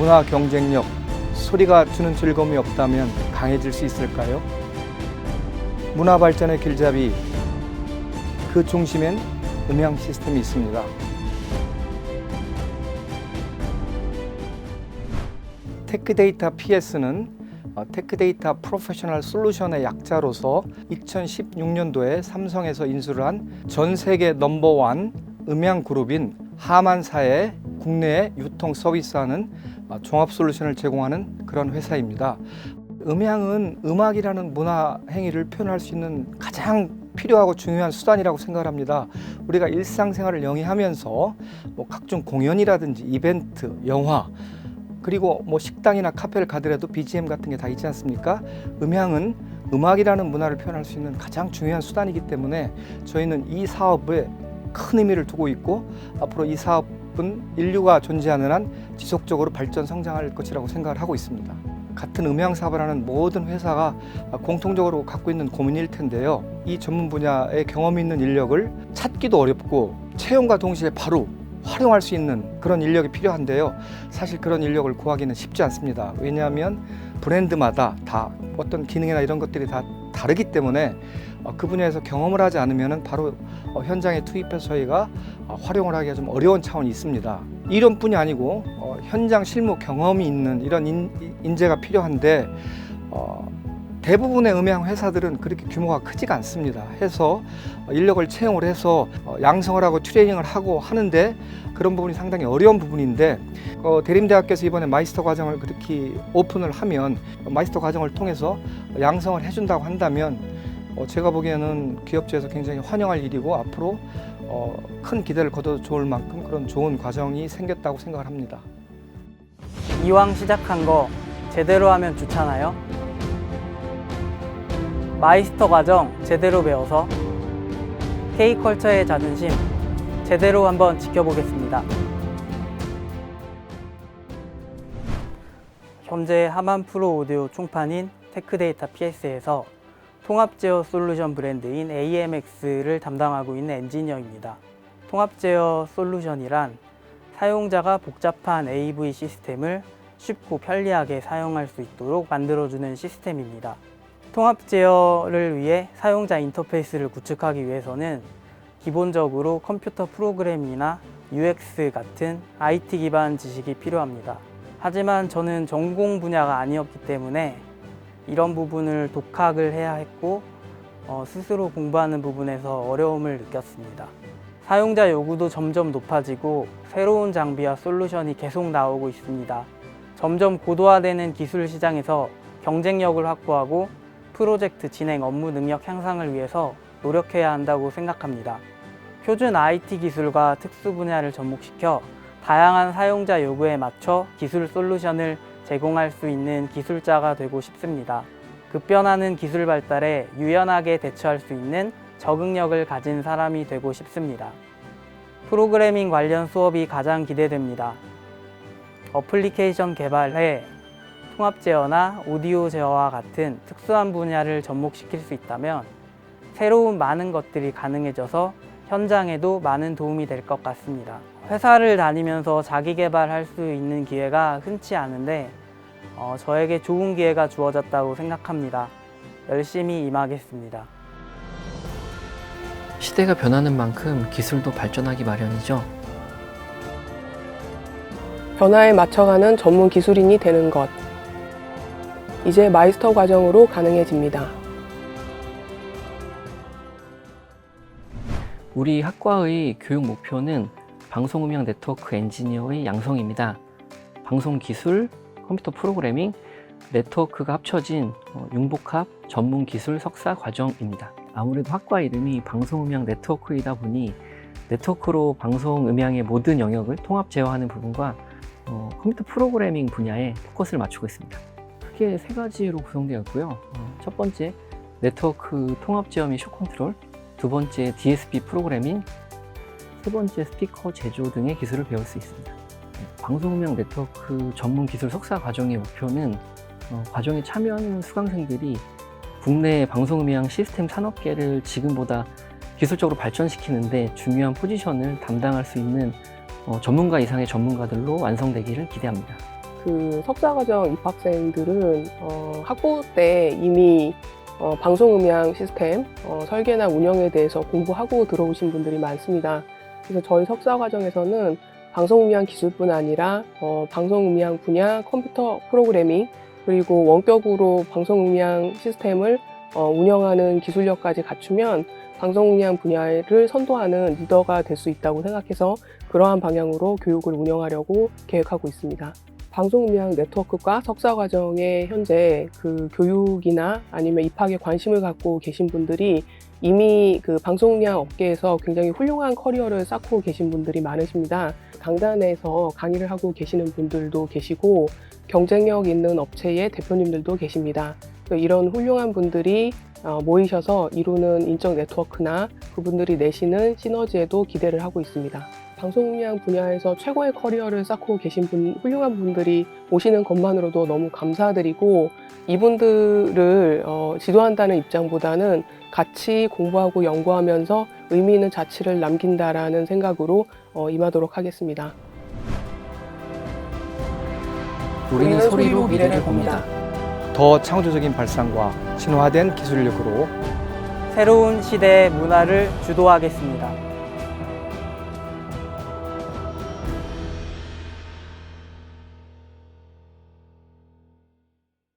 문화 경쟁력, 소리가 주는 즐거움이 없다면 강해질 수 있을까요? 문화 발전의 길잡이, 그 중심엔 음향 시스템이 있습니다. 테크데이터 PS는 어, 테크데이터 프로페셔널 솔루션의 약자로서 2016년도에 삼성에서 인수를 한 전 세계 넘버원 음향 그룹인 하만사의 국내에 유통 서비스하는 어, 종합 솔루션을 제공하는 그런 회사입니다. 음향은 음악이라는 문화 행위를 표현할 수 있는 가장 필요하고 중요한 수단이라고 생각을 합니다. 우리가 일상생활을 영위하면서 뭐 각종 공연이라든지 이벤트, 영화 그리고 뭐 식당이나 카페를 가더라도 BGM 같은 게 다 있지 않습니까? 음향은 음악이라는 문화를 표현할 수 있는 가장 중요한 수단이기 때문에 저희는 이 사업에 큰 의미를 두고 있고 앞으로 이 사업 은 인류가 존재하는 한 지속적으로 발전 성장할 것이라고 생각을 하고 있습니다. 같은 음향 사업을 하는 모든 회사가 공통적으로 갖고 있는 고민일 텐데요. 이 전문 분야에 경험 있는 인력을 찾기도 어렵고 채용과 동시에 바로 활용할 수 있는 그런 인력이 필요한데요. 사실 그런 인력을 구하기는 쉽지 않습니다. 왜냐하면 브랜드마다 다 어떤 기능이나 이런 것들이 다 다르기 때문에 어, 그 분야에서 경험을 하지 않으면 바로 어, 현장에 투입해서 저희가 어, 활용을 하기가 좀 어려운 차원이 있습니다. 이론뿐이 아니고 어, 현장 실무 경험이 있는 이런 인, 인재가 필요한데 어, 대부분의 음향 회사들은 그렇게 규모가 크지가 않습니다. 해서 어, 인력을 채용을 해서 어, 양성을 하고 트레이닝을 하고 하는데 그런 부분이 상당히 어려운 부분인데 어, 대림대학교에서 이번에 마이스터 과정을 그렇게 오픈을 하면 마이스터 과정을 통해서 양성을 해준다고 한다면 어, 제가 보기에는 기업체에서 굉장히 환영할 일이고 앞으로 어, 큰 기대를 거둬도 좋을 만큼 그런 좋은 과정이 생겼다고 생각을 합니다. 이왕 시작한 거 제대로 하면 좋잖아요. 마이스터 과정 제대로 배워서 K컬처의 자존심 제대로 한번 지켜보겠습니다. 현재 하만 프로 오디오 총판인 테크데이터 PS에서 통합 제어 솔루션 브랜드인 AMX를 담당하고 있는 엔지니어입니다. 통합 제어 솔루션이란 사용자가 복잡한 AV 시스템을 쉽고 편리하게 사용할 수 있도록 만들어주는 시스템입니다. 통합 제어를 위해 사용자 인터페이스를 구축하기 위해서는 기본적으로 컴퓨터 프로그램이나 UX 같은 IT 기반 지식이 필요합니다. 하지만 저는 전공 분야가 아니었기 때문에 이런 부분을 독학을 해야 했고 어, 스스로 공부하는 부분에서 어려움을 느꼈습니다. 사용자 요구도 점점 높아지고 새로운 장비와 솔루션이 계속 나오고 있습니다. 점점 고도화되는 기술 시장에서 경쟁력을 확보하고 프로젝트 진행 업무 능력 향상을 위해서 노력해야 한다고 생각합니다. 표준 IT 기술과 특수 분야를 접목시켜 다양한 사용자 요구에 맞춰 기술 솔루션을 제공할 수 있는 기술자가 되고 싶습니다. 급변하는 기술 발달에 유연하게 대처할 수 있는 적응력을 가진 사람이 되고 싶습니다. 프로그래밍 관련 수업이 가장 기대됩니다. 어플리케이션 개발에 통합 제어나 오디오 제어와 같은 특수한 분야를 접목시킬 수 있다면 새로운 많은 것들이 가능해져서 현장에도 많은 도움이 될 것 같습니다. 회사를 다니면서 자기 개발할 수 있는 기회가 흔치 않은데 어, 저에게 좋은 기회가 주어졌다고 생각합니다. 열심히 임하겠습니다. 시대가 변하는 만큼 기술도 발전하기 마련이죠. 변화에 맞춰가는 전문 기술인이 되는 것. 이제 마이스터 과정으로 가능해집니다. 우리 학과의 교육 목표는 방송음향 네트워크 엔지니어의 양성입니다. 방송 기술, 컴퓨터 프로그래밍, 네트워크가 합쳐진 어, 융복합 전문 기술 석사 과정입니다. 아무래도 학과 이름이 방송음향 네트워크이다 보니 네트워크로 방송 음향의 모든 영역을 통합 제어하는 부분과 어, 컴퓨터 프로그래밍 분야에 포커스를 맞추고 있습니다. 크게 세 가지로 구성되어 있고요. 어, 첫 번째 네트워크 통합 제어 및 쇼 컨트롤, 두 번째 DSP 프로그래밍, 세 번째 스피커 제조 등의 기술을 배울 수 있습니다. 네, 방송음향 네트워크 전문 기술 석사 과정의 목표는 어, 과정에 참여하는 수강생들이 국내 방송음향 시스템 산업계를 지금보다 기술적으로 발전시키는데 중요한 포지션을 담당할 수 있는 어, 전문가 이상의 전문가들로 완성되기를 기대합니다. 그 석사과정 입학생들은 어, 학부 때 이미 어, 방송음향 시스템 어, 설계나 운영에 대해서 공부하고 들어오신 분들이 많습니다. 그래서 저희 석사과정에서는 방송 음향 기술뿐 아니라 어, 방송 음향 분야 컴퓨터 프로그래밍 그리고 원격으로 방송 음향 시스템을 어, 운영하는 기술력까지 갖추면 방송 음향 분야를 선도하는 리더가 될 수 있다고 생각해서 그러한 방향으로 교육을 운영하려고 계획하고 있습니다. 방송음향 네트워크과 석사 과정에 현재 그 교육이나 아니면 입학에 관심을 갖고 계신 분들이 이미 그 방송음향 업계에서 굉장히 훌륭한 커리어를 쌓고 계신 분들이 많으십니다. 강단에서 강의를 하고 계시는 분들도 계시고 경쟁력 있는 업체의 대표님들도 계십니다. 이런 훌륭한 분들이 어, 모이셔서 이루는 인적 네트워크나 그분들이 내시는 시너지에도 기대를 하고 있습니다. 방송음향 분야에서 최고의 커리어를 쌓고 계신 분, 훌륭한 분들이 오시는 것만으로도 너무 감사드리고 이분들을 어, 지도한다는 입장보다는 같이 공부하고 연구하면서 의미 있는 자취를 남긴다라는 생각으로 어, 임하도록 하겠습니다. 우리는 소리로 미래를 봅니다. 더 창조적인 발상과 진화된 기술력으로 새로운 시대의 문화를 주도하겠습니다.